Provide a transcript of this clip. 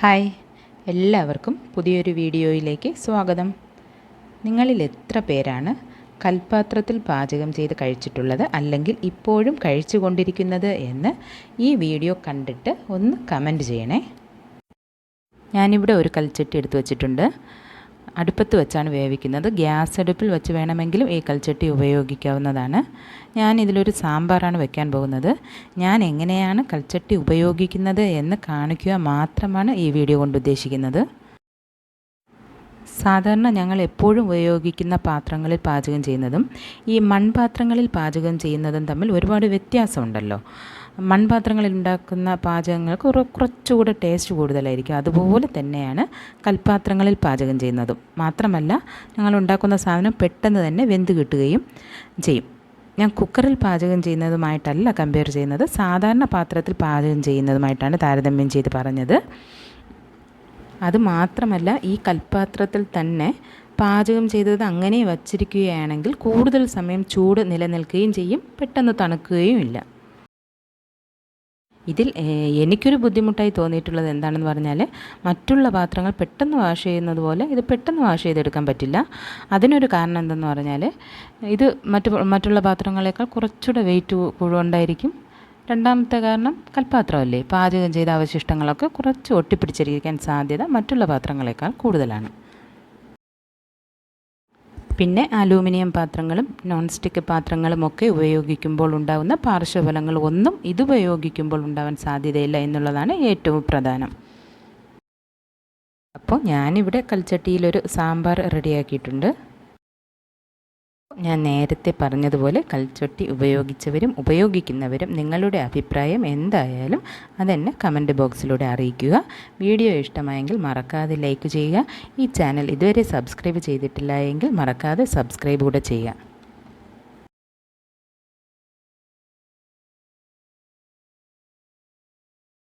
Hi. എല്ലാവർക്കും പുതിയൊരു വീഡിയോയിലേക്ക് സ്വാഗതം. നിങ്ങളിൽ എത്ര പേരാണ് കൽപ്പാത്രത്തിൽ പാചകം ചെയ്ത് കഴിച്ചിട്ടുള്ളത് അല്ലെങ്കിൽ ഇപ്പോഴും കഴിച്ചുകൊണ്ടിരിക്കുന്നത് എന്ന് ഈ വീഡിയോ കണ്ടിട്ട് ഒന്ന് കമന്റ് ചെയ്യണേ. ഞാനിവിടെ ഒരു കൽച്ചട്ടി എടുത്തു വച്ചിട്ടുണ്ട്. അടുപ്പത്ത് വെച്ചാണ് വേവിക്കുന്നത്. ഗ്യാസ് അടുപ്പിൽ വെച്ച് വേണമെങ്കിലും ഈ കൽച്ചട്ടി ഉപയോഗിക്കാവുന്നതാണ്. ഞാൻ ഇതിലൊരു സാമ്പാറാണ് വെക്കാൻ പോകുന്നത്. ഞാൻ എങ്ങനെയാണ് കൽച്ചട്ടി ഉപയോഗിക്കുന്നത് എന്ന് കാണിക്കുക മാത്രമാണ് ഈ വീഡിയോ കൊണ്ട് ഉദ്ദേശിക്കുന്നത്. സാധാരണ ഞങ്ങൾ എപ്പോഴും ഉപയോഗിക്കുന്ന പാത്രങ്ങളിൽ പാചകം ചെയ്യുന്നതും ഈ മൺപാത്രങ്ങളിൽ പാചകം ചെയ്യുന്നതും തമ്മിൽ ഒരുപാട് വ്യത്യാസമുണ്ടല്ലോ. മൺപാത്രങ്ങളിൽ ഉണ്ടാക്കുന്ന പാചകങ്ങൾക്ക് കുറ കുറച്ചുകൂടെ ടേസ്റ്റ് കൂടുതലായിരിക്കും. അതുപോലെ തന്നെയാണ് കൽപ്പാത്രങ്ങളിൽ പാചകം ചെയ്യുന്നതും. മാത്രമല്ല ഞങ്ങൾ ഉണ്ടാക്കുന്ന സാധനം പെട്ടെന്ന് തന്നെ വെന്ത് കിട്ടുകയും ചെയ്യും. ഞാൻ കുക്കറിൽ പാചകം ചെയ്യുന്നതുമായിട്ടല്ല കമ്പയർ ചെയ്യുന്നത്. സാധാരണ പാത്രത്തിൽ പാചകം ചെയ്യുന്നതുമായിട്ടാണ് താരതമ്യം ചെയ്ത് പറഞ്ഞത്. അത് മാത്രമല്ല ഈ കൽപ്പാത്രത്തിൽ തന്നെ പാചകം ചെയ്തത് അങ്ങനെ വച്ചിരിക്കുകയാണെങ്കിൽ കൂടുതൽ സമയം ചൂട് നിലനിൽക്കുകയും ചെയ്യും. പെട്ടെന്ന് തണുക്കുകയും ഇല്ല. ഇതിൽ എനിക്കൊരു ബുദ്ധിമുട്ടായി തോന്നിയിട്ടുള്ളത് എന്താണെന്ന് പറഞ്ഞാൽ മറ്റുള്ള പാത്രങ്ങൾ പെട്ടെന്ന് വാഷ് ചെയ്യുന്നത് പോലെ ഇത് പെട്ടെന്ന് വാഷ് ചെയ്തെടുക്കാൻ പറ്റില്ല. അതിനൊരു കാരണം എന്തെന്ന് പറഞ്ഞാൽ ഇത് മറ്റു മറ്റുള്ള പാത്രങ്ങളേക്കാൾ കുറച്ചുകൂടെ വെയിറ്റ് കൂടുതലായിരിക്കും രണ്ടാമത്തെ കാരണം കൽപ്പാത്രമല്ലേ പാചകം ചെയ്ത അവശിഷ്ടങ്ങളൊക്കെ കുറച്ച് ഒട്ടിപ്പിടിച്ചിരിക്കാൻ സാധ്യത മറ്റുള്ള പാത്രങ്ങളേക്കാൾ കൂടുതലാണ്. പിന്നെ അലൂമിനിയം പാത്രങ്ങളും നോൺ സ്റ്റിക്ക് പാത്രങ്ങളും ഒക്കെ ഉപയോഗിക്കുമ്പോൾ ഉണ്ടാകുന്ന പാർശ്വഫലങ്ങൾ ഒന്നും ഇതുപയോഗിക്കുമ്പോൾ ഉണ്ടാവാൻ സാധ്യതയില്ല എന്നുള്ളതാണ് ഏറ്റവും പ്രധാനം. അപ്പോൾ ഞാനിവിടെ കൽച്ചട്ടിയിലൊരു സാമ്പാർ റെഡിയാക്കിയിട്ടുണ്ട്. ഞാൻ നേരത്തെ പറഞ്ഞതുപോലെ കൽച്ചട്ടി ഉപയോഗിച്ചവരും ഉപയോഗിക്കുന്നവരും നിങ്ങളുടെ അഭിപ്രായം എന്തായാലും അതെന്നെ കമന്റ് ബോക്സിലൂടെ അറിയിക്കുക. വീഡിയോ ഇഷ്ടമായെങ്കിൽ മറക്കാതെ ലൈക്ക് ചെയ്യുക. ഈ ചാനൽ ഇതുവരെ സബ്സ്ക്രൈബ് ചെയ്തിട്ടില്ല എങ്കിൽ മറക്കാതെ സബ്സ്ക്രൈബ് കൂടെ ചെയ്യുക.